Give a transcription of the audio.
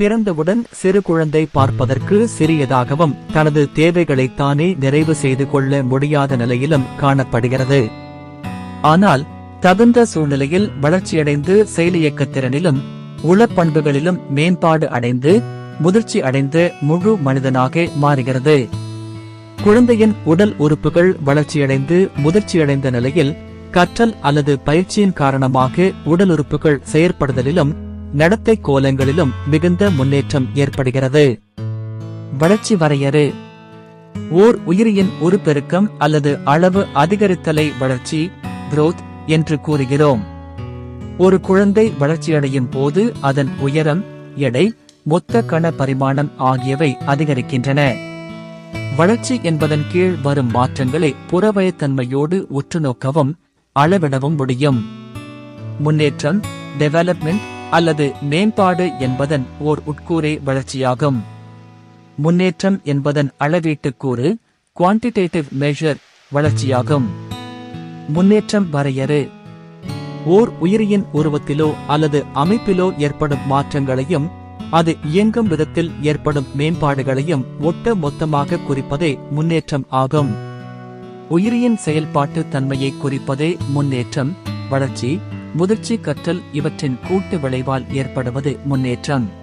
பிறந்தவுடன் சிறு குழந்தை பார்ப்பதற்கு சிறியதாகவும் தனது தேவைகளை தானே நிறைவு செய்து கொள்ள முடியாத நிலையிலும் காணப்படுகிறது. ஆனால் தகுந்த சூழ்நிலையில் வளர்ச்சியடைந்து செயலியக்க திறனிலும் உளப்பண்புகளிலும் மேம்பாடு அடைந்து முதிர்ச்சி அடைந்து முழு மனிதனாக மாறுகிறது. குழந்தையின் உடல் உறுப்புகள் வளர்ச்சியடைந்து முதிர்ச்சியடைந்த நிலையில் கற்றல் அல்லது பயிற்சியின் காரணமாக உடல் உறுப்புகள் செயற்படுதலிலும் நடத்தை கோலங்களிலும் மிகுந்த முன்னேற்றம் ஏற்படுகிறது. வளர்ச்சி வரையறு. ஓர் உயிரியின் உருப்பெருக்கம் அல்லது அளவு அதிகரித்தலை வளர்ச்சி குரோத் என்று கூறுகிறோம். ஒரு குழந்தை வளர்ச்சியடையும் போது அதன் உயரம் எடை மொத்த கண பரிமாணம் ஆகியவை அதிகரிக்கின்றன. வளர்ச்சி என்பதன் கீழ் வரும் மாற்றங்களை புறவயத்தன்மையோடு உற்று நோக்கவும் அளவிடவும் முடியும். முன்னேற்றம் டெவலப்மெண்ட் அல்லது மேம்பாடு என்பதன் ஓர் உட்கூறே வளர்ச்சியாகும். முன்னேற்றம் என்பதன் அளவீட்டு கூறு குவான்டிடேட்டிவ் மெஷர் வளர்ச்சியாகும். முன்னேற்றம் வரையறு. ஓர் உயிரியின் உருவத்திலோ அல்லது அமைப்பிலோ ஏற்படும் மாற்றங்களையும் அது இயங்கும் விதத்தில் ஏற்படும் மேம்பாடுகளையும் ஒட்ட மொத்தமாக குறிப்பதே முன்னேற்றம் ஆகும். உயிரியின் செயல்பாட்டு தன்மையை குறிப்பதே முன்னேற்றம் வளர்ச்சி. முதிர்ச்சி கற்றல் இவற்றின் கூட்டு விளைவால் ஏற்படுவது முன்னேற்றம்.